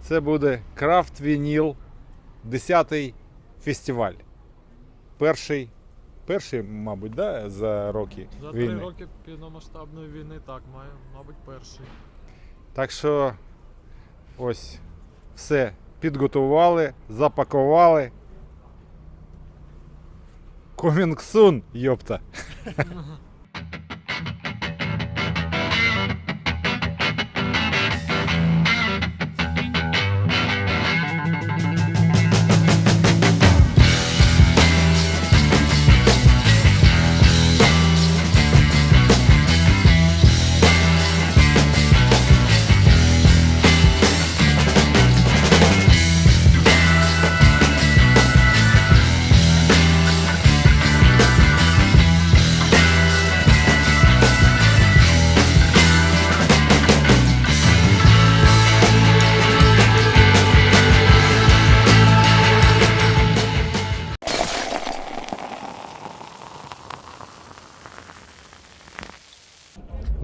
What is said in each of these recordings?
Це буде Крафт Вініл 10-й фестиваль. Перший, перший, мабуть, да, за роки За війни. три роки повномасштабної війни так маю, мабуть, перший. Так що ось все підготували, запакували. Soon, йопта.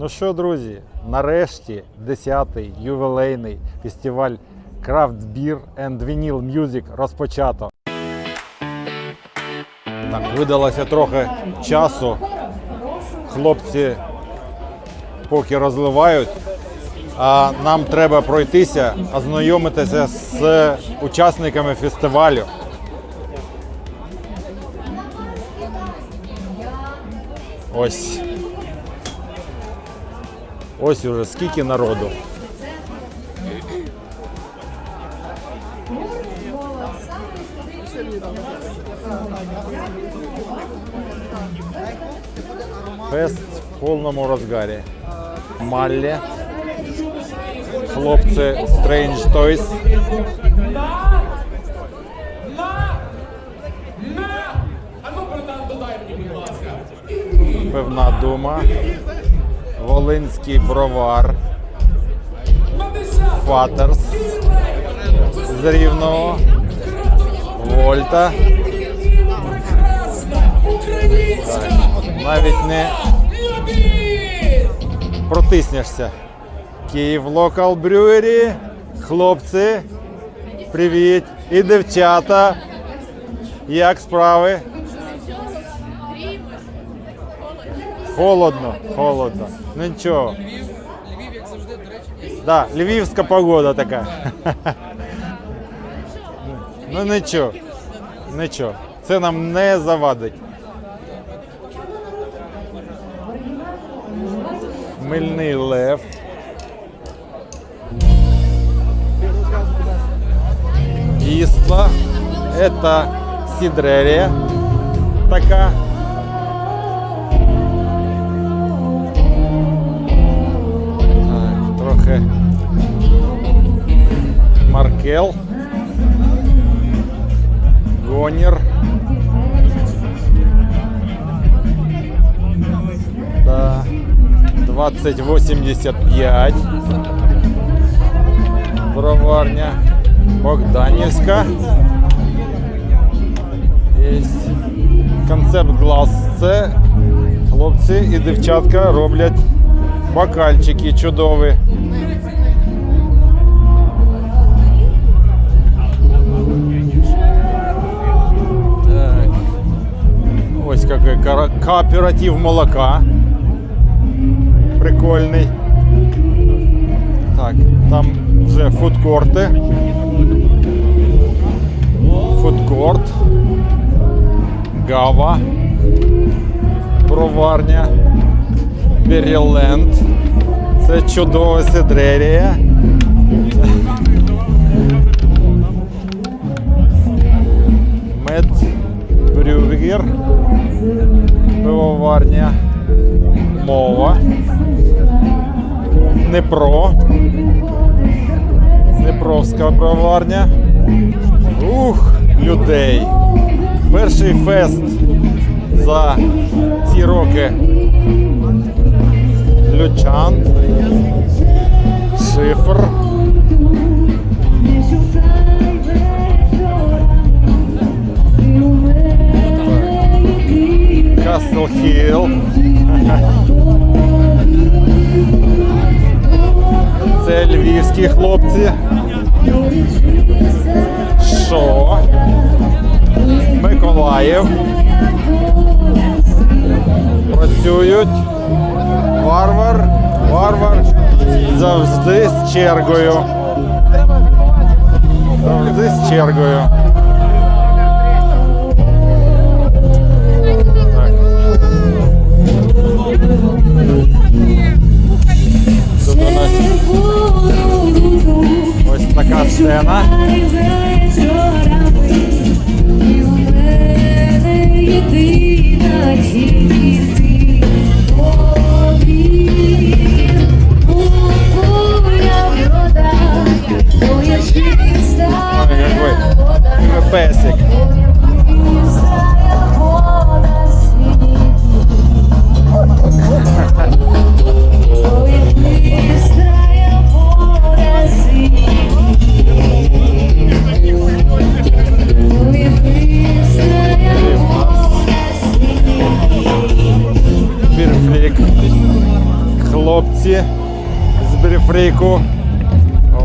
Ну що, друзі, нарешті 10-й ювілейний фестиваль Craft Beer and Vinyl Music розпочато. Так, видалося трохи часу. Хлопці поки розливають, а нам треба пройтися, ознайомитися з учасниками фестивалю. Ось. Ось уже скільки народу. Фест в повному розгарі. Маллі. Хлопці Strange Toys. Певна дума. Волинський бровар. Фатерс. З Рівного. Вольта. Так, навіть не протиснешся. Київ Локал Брюері. Хлопці. Привіт. І дівчата. Як справи? Холодно, холодно. Ну нічого. Львів, як завжди, до речі, Да, львівська погода така. Ну нічого. Нічого. Це нам не завадить. Мильний лев. Ісла. Это сідрерія така. Маркел. Гонір. Да. 2085. Броварня. Богданівська. Є. Концепт глаз. Це хлопці і дівчатка роблять бокальчики чудові. Кара- кооператив молока. Прикольний. Так, там вже фудкорти. Фудкорт. Гава. Броварня. Беріленд. Це чудова сидрерія. Мед Брюгер. Пивоварня. Мова. Дніпро. Дніпровська пивоварня. Ух, людей. Перший фест за ці роки. Лючан. Шифр. Hill. Це львівські хлопці. Що? Миколаїв. Працюють. Варвар. Варвар. Завжди з чергою. Завжди з чергою. Така сцена. З.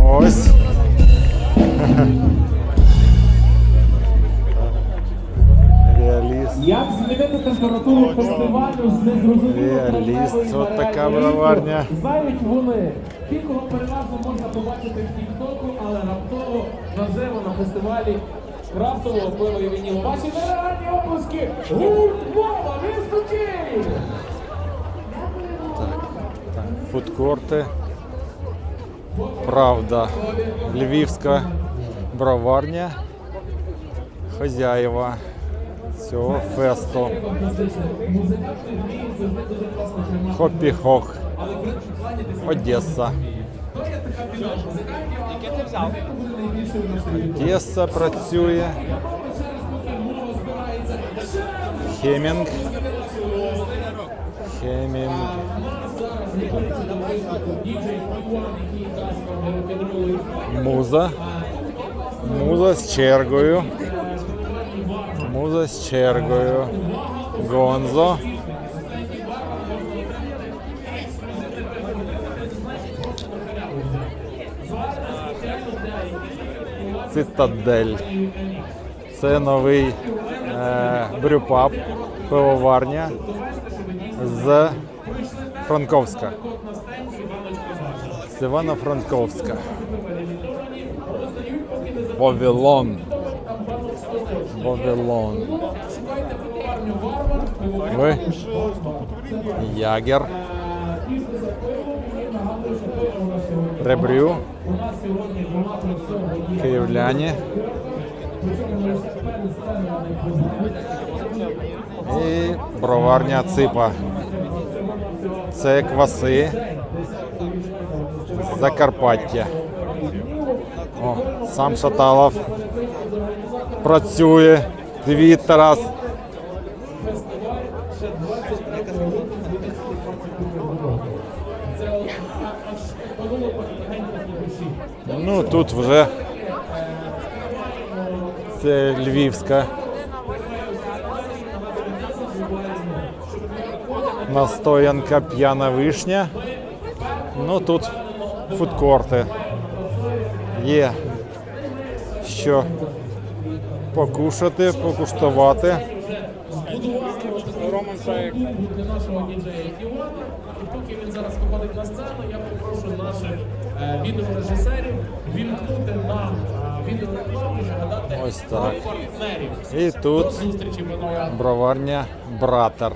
Ось. Реаліст. Як змінити температуру фестивалю з незрозуміло От така броварня. Знають вони. Ті, кого переважно можна побачити в Тіктоку, але раптово наживо на фестивалі крафтового пива і вінілу. Ваші нереальні опуски! Гурт Київ! Так, фудкорти. Правда. Львівська броварня. Хазяєва цього фесту. Хопі-хох. Одеса. Одеса працює. Хемінг. Хемінг. Муза. Муза з чергою. Муза з чергою. Гонзо. Цитадель. Це новий е, брюпаб, пивоварня з Франковська. З Івано-Франковська. Вавилон. Вавилон. Ви? Ягер. Ребрю. Київляні. І броварня ципа. Це кваси. Закарпаття. О, сам Шаталов працює. Привіт, Тарас. Ну, тут вже це львівська. Настоянка п'яна вишня. Ну тут фудкорти. Є що покушати, покуштувати. для нашого діджея Тіона. І поки він зараз виходить на сцену, я попрошу наших е, відеорежисерів вімкнути нам е, відеорекламу і нагадати Ось так. партнерів. І тут зустрічі броварня братер.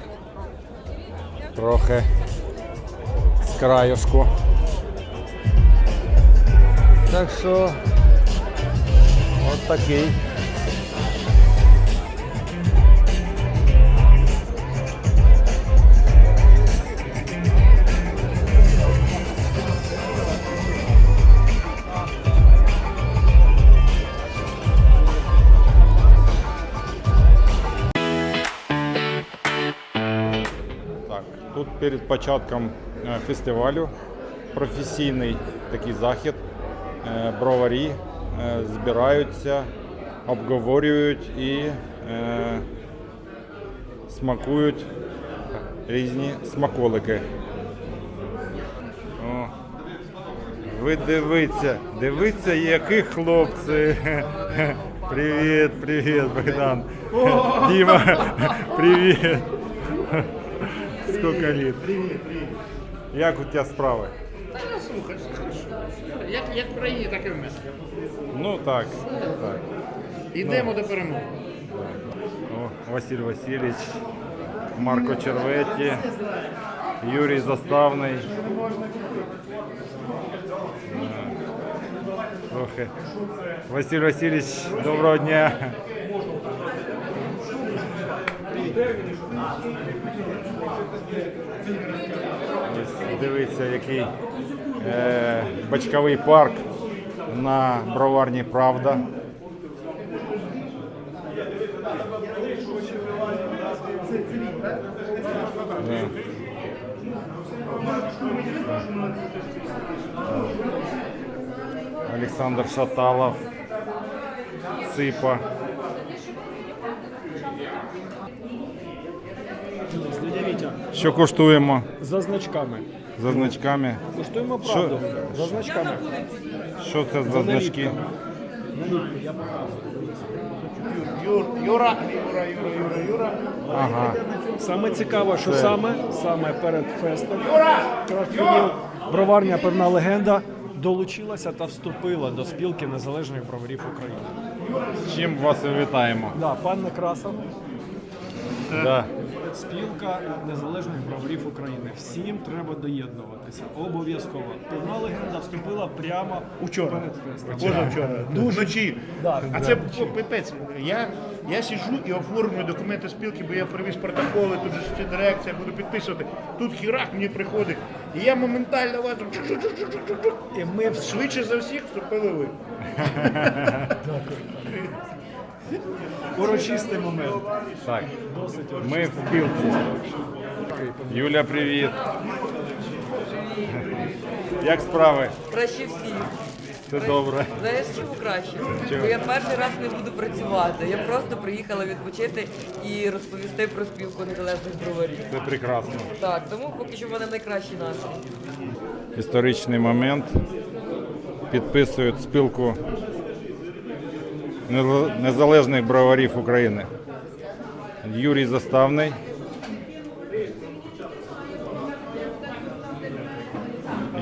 Трохи з краюшку. Так що от такий. Тут перед початком е, фестивалю професійний такий захід. Е, Броварі е, збираються, обговорюють і смакують різні смаколики. О, Ви дивіться, дивіться, які хлопці. Привіт, привіт, Богдан. Діма, привіт. Скільки літ? Як у тебе справи? Як, як в країні, так і в мене. Ну так, так. Йдемо до перемоги. О, Василь Васильович, Марко Черветті, Юрій Заставний. Трохи. Василь Васильович, доброго дня. Дивіться, який е, бачковий парк на броварні Правда. Да. Олександр Шаталов, Ципа. Дядя Вітя, Що коштуємо за значками. за значками? Коштуємо Що? правду. За значками. Що це за значки? Я показую. Юра, Юра, Юра, Юра, Юра. Ага. Саме цікаво, що Це- саме, саме перед фестом Крафтвініл, броварня певна легенда долучилася та вступила до спілки незалежних броварів України. З чим вас і вітаємо? Да, пан Некрасов, Да. Спілка незалежних броварів України. Всім треба доєднуватися. Обов'язково. Певна легенда вступила прямо Учора. перед фестом. Позавчора. Дуже. Вночі. Да. А це пипець. Я, я сиджу і оформлюю документи спілки, бо я привіз протоколи, тут же ще дирекція, буду підписувати. Тут хірак мені приходить. І я моментально вас. І ми швидше за всіх вступили ви. урочистий момент. Так. Ми в спілці. Юля, привіт. Як справи? Краще всіх. Це добре. Знаєш, чому краще? Чому? Бо я перший раз не буду працювати. Я просто приїхала відпочити і розповісти про спілку незалежних броварів. Це прекрасно. Так, тому поки що в мене найкращий настрій. Історичний момент. Підписують спілку незалежних броварів України. Юрій Заставний.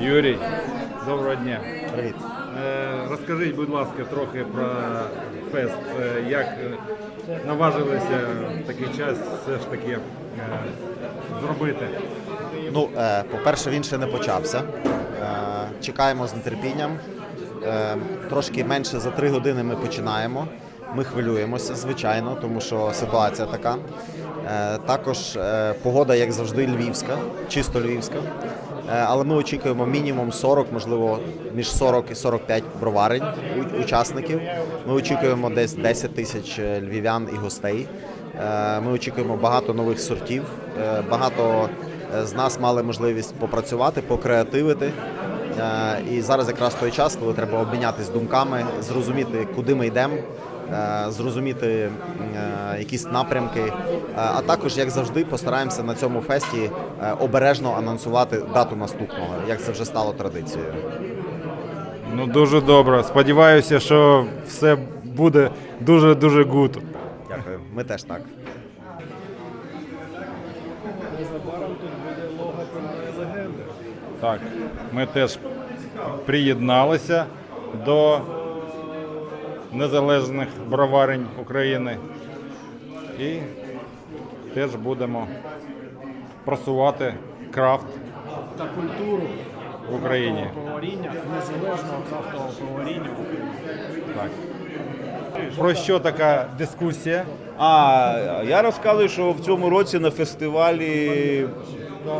Юрій, доброго дня. Привіт. Розкажіть, будь ласка, трохи про фест. Е, Як е, наважилися в такий час все ж таки е, зробити? Ну, е, по-перше, він ще не почався. Е, чекаємо з нетерпінням. Е, трошки менше за три години ми починаємо. Ми хвилюємося, звичайно, тому що ситуація така. Е, також е, погода, як завжди, львівська, чисто львівська. Але ми очікуємо мінімум 40, можливо, між 40 і 45 броварень учасників. Ми очікуємо десь 10 тисяч львів'ян і гостей. Ми очікуємо багато нових сортів. Багато з нас мали можливість попрацювати, покреативити. Е, І зараз якраз той час, коли треба обмінятися думками, зрозуміти, куди ми йдемо, е, зрозуміти е, якісь напрямки. А також, як завжди, постараємося на цьому фесті обережно анонсувати дату наступного, як це вже стало традицією. Ну дуже добре. Сподіваюся, що все буде дуже дуже гуд. Дякую. Ми теж так. Незабаром тут буде лого легенди. Так, ми теж приєдналися до незалежних броварень України і теж будемо просувати крафт Та культуру в Україні. поваріння, незалежного крафтового поваріння в Україні. Так. Про що така дискусія? А я розказую, що в цьому році на фестивалі,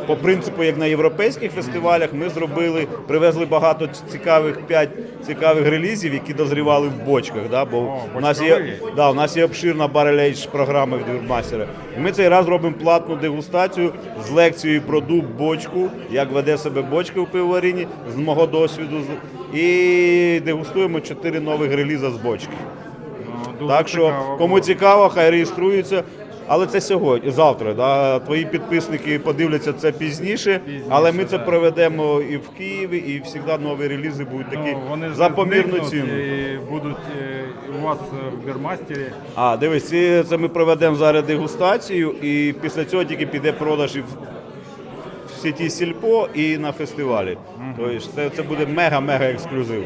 по принципу, як на європейських фестивалях, ми зробили, привезли багато цікавих п'ять цікавих релізів, які дозрівали в бочках. Да? Бо О, у нас є да, у нас є обширна барелейдж програма від Вірмастера. Ми цей раз робимо платну дегустацію з лекцією про дуб бочку, як веде себе бочка в пивоварінні, з мого досвіду. І дегустуємо чотири нових реліза з бочки. Ну, дуже Так що, цікаво кому цікаво, хай реєструються. Але це сьогодні, завтра. Да? Твої підписники подивляться це пізніше, але ми це да. проведемо і в Києві, і завжди нові релізи будуть такі Ну, вони за помірну ціну. І будуть е, у вас в Бермастері. А, дивись, це, ми проведемо зараз дегустацію, і після цього тільки піде продаж і в, в сіті Сільпо і на фестивалі. Тобто це, це буде мега-мега ексклюзив.